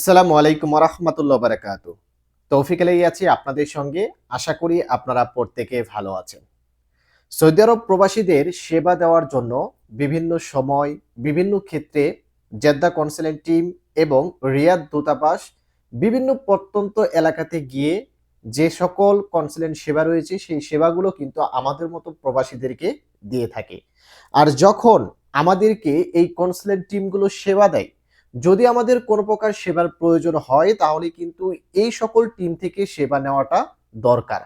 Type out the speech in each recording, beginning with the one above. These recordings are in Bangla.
আসসালামু আলাইকুম রহমতুল্লাহ বারাকাত তৌফিক আলাই আছি আপনাদের সঙ্গে। আশা করি আপনারা প্রত্যেকে ভালো আছেন। সৌদি আরব প্রবাসীদের সেবা দেওয়ার জন্য বিভিন্ন সময়, বিভিন্ন ক্ষেত্রে জেদ্দা কনসালেন্ট টিম এবং রিয়াদ দূতাবাস বিভিন্ন প্রত্যন্ত এলাকাতে গিয়ে যে সকল কনসালেন্ট সেবা রয়েছে, সেই সেবাগুলো কিন্তু আমাদের মতো প্রবাসীদেরকে দিয়ে থাকে। আর যখন আমাদেরকে এই কনসালেন্ট টিমগুলো সেবা দেয় যদি আমাদের কোনো প্রকার সেবার প্রয়োজন হয়, তাহলে কিন্তু এই সকল টিম থেকে সেবা নেওয়াটা দরকার।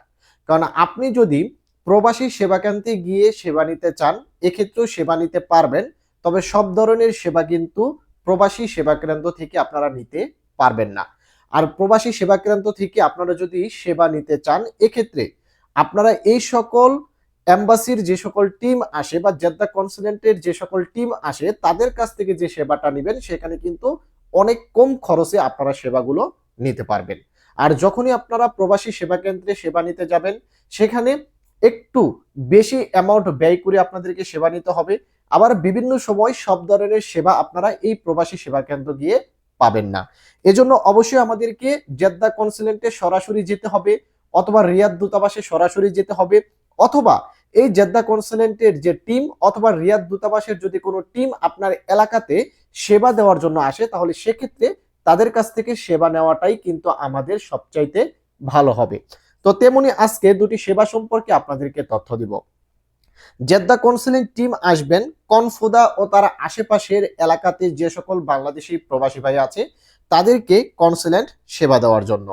কারণ আপনি যদি প্রবাসী সেবা কেন্দ্রে গিয়ে সেবা নিতে চান, এক্ষেত্রেও সেবা নিতে পারবেন, তবে সব ধরনের সেবা কিন্তু প্রবাসী সেবা কেন্দ্র থেকে আপনারা নিতে পারবেন না। আর প্রবাসী সেবা কেন্দ্র থেকে আপনারা যদি সেবা নিতে চান, এক্ষেত্রে আপনারা এই সকল এম্বাসির যে সকল টিম আসে বা জেদ্দা কনসুলেন্টের যে সকল টিম আসে, তাদের কাছ থেকে যে সেবাটা নেবেন, সেখানে কিন্তু অনেক কম খরচে আপনারা সেবাগুলো নিতে পারবেন। আর যখনই আপনারা প্রবাসী সেবা কেন্দ্রে সেবা নিতে যাবেন, সেখানে একটু বেশি অ্যামাউন্ট ব্যয় করে আপনাদেরকে সেবা নিতে হবে। আবার বিভিন্ন সময় সব ধরনের সেবা আপনারা এই প্রবাসী সেবা কেন্দ্র গিয়ে পাবেন না। এজন্য অবশ্যই আমাদেরকে জেদ্দা কনসুলেন্টে সরাসরি যেতে হবে, অথবা রিয়াদ দূতাবাসে সরাসরি যেতে হবে। অথবা এই জেদ্দা কনসালেন্টের যে টিম অথবা রিয়াদ দূতাবাসের যদি কোনো টিম আপনার এলাকাতে সেবা দেওয়ার জন্য আসে, তাহলে সেক্ষেত্রে তাদের কাছ থেকে সেবা নেওয়াটাই কিন্তু আমাদের সবচাইতে ভালো হবে। তো তেমনি আজকে দুটি সেবা সম্পর্কে আপনাদেরকে তথ্য দিব। জেদ্দা কাউন্সিলিং টিম আসবেন কনফুদা ও তার আশেপাশের এলাকাতে যে সকল বাংলাদেশি প্রবাসী ভাই আছে তাদেরকে কনসুলেন্ট সেবা দেওয়ার জন্য।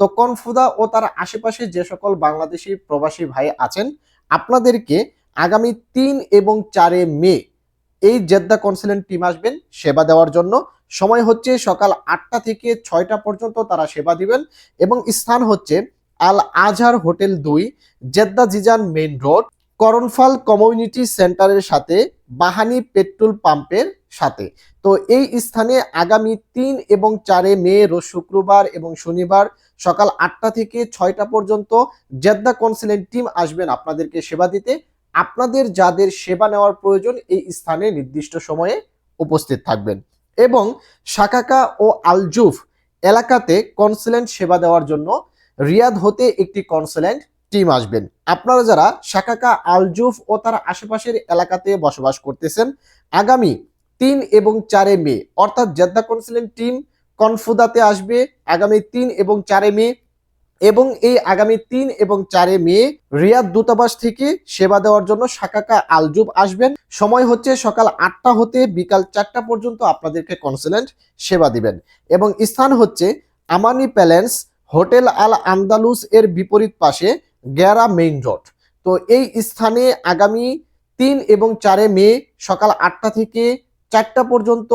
তো কনফুদা ও তার আশেপাশে যে সকল বাংলাদেশি প্রবাসী ভাই আছেন, আপনাদেরকে আগামী তিন এবং চারে মে এই জেদ্দা কনসুলেন্ট টিম আসবেন সেবা দেওয়ার জন্য। সময় হচ্ছে সকাল আটটা থেকে ছয়টা পর্যন্ত তারা সেবা দিবেন এবং স্থান হচ্ছে আল আজহার হোটেল দুই, জেদ্দা জিজান মেইন রোড, করণফাল কমিউনিটি সেন্টারের সাথে বাহানি পেট্রোল পাম্পের সাথে। তো এই স্থানে আগামী তিন এবং চারে মে রোজ শুক্রবার এবং শনিবার সকাল আটটা থেকে ছয়টা পর্যন্ত জেদ্দা কনসুলেন্ট টিম আসবেন আপনাদেরকে সেবা দিতে। আপনাদের যাদের সেবা নেওয়ার প্রয়োজন এই স্থানে নির্দিষ্ট সময়ে উপস্থিত থাকবেন। এবং শাকাকা ও আলজুফ এলাকাতে কনসুলেন্ট সেবা দেওয়ার জন্য রিয়াদ হতে একটি কনসুলেন্ট টিম আসবেন। আপনারা যারা শাকাকা আলজুফ ও তার আশেপাশের এলাকাতে বসবাস করতেছেন, আগামী তিন এবং চারে মে, অর্থাৎ জেদ্দা কনসুলেন্ট টিম কনফুদাতে আসবে আগামী তিন এবং চারে মে এবং এই আগামী তিন এবং চারে মে রিয়াদ দূতাবাস থেকে সেবা দেওয়ার জন্য শাকাকা আলজুব আসবেন। সময় হচ্ছে সকাল আটটা হতে বিকাল চারটা পর্যন্ত আপনাদেরকে কনসুলেন্ট সেবা দিবেন। এবং স্থান হচ্ছে আমানি প্যালেন্স হোটেল আল আন্দালুস এর বিপরীত পাশে গ্যারা মেইন রোড। তো এই স্থানে আগামী তিন এবং চারে মে সকাল আটটা থেকে চারটা পর্যন্ত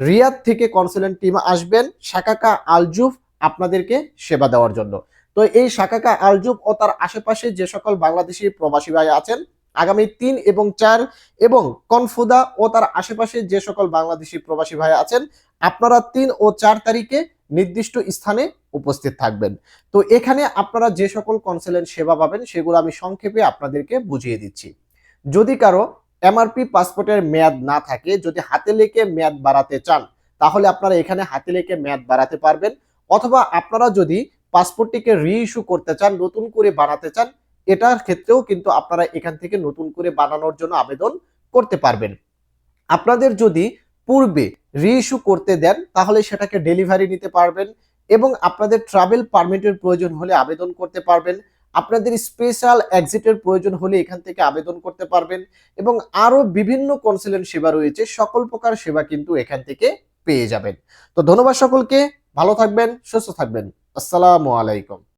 রিয়াদ থেকে কনসুলেন্ট টিম আসবেন শাকাকা আলজুফ আপনাদেরকে সেবা দেওয়ার জন্য। তো এই শাকাকা আলজুফ ও তার আশেপাশে যে সকল বাংলাদেশি প্রবাসী ভাই আছেন, আগামী তিন এবং চার এবং কনফুদা ও তার আশেপাশে যে সকল বাংলাদেশি প্রবাসী ভাই আছেন, আপনারা তিন ও চার তারিখে নির্দিষ্ট স্থানে উপস্থিত থাকবেন। তো এখানে আপনারা যে সকল কনসালেন্ট সেবা পাবেন, সেগুলো আমি সংক্ষেপে আপনাদেরকে বুঝিয়ে দিচ্ছি। যদি কারও এমআরপি পাসপোর্টের মেয়াদ না থাকে, যদি হাতে লেখে মেয়াদ বাড়াতে চান, তাহলে আপনারা এখানে হাতে লেখে মেয়াদ বাড়াতে পারবেন। অথবা আপনারা যদি পাসপোর্টটিকে রিইস্যু করতে চান, নতুন করে বানাতে চান, এটার ক্ষেত্রেও কিন্তু আপনারা এখান থেকে নতুন করে বানানোর জন্য আবেদন করতে পারবেন। আপনাদের যদি পূর্বে রিইস্যু করতে দেন, তাহলে সেটাকে ডেলিভারি নিতে পারবেন এবং আপনাদের ট্রাভেল পারমিটের প্রয়োজন হলে আবেদন করতে পারবেন। আপনাদের স্পেশাল এক্সিটের প্রয়োজন হলে এখান থেকে আবেদন করতে পারবেন এবং আরও বিভিন্ন কনসুলেন্ট সেবা রয়েছে, সকল প্রকার সেবা কিন্তু এখান থেকে পেয়ে যাবেন। তো ধন্যবাদ সকলকে, ভালো থাকবেন, সুস্থ থাকবেন। আসসালামু আলাইকুম।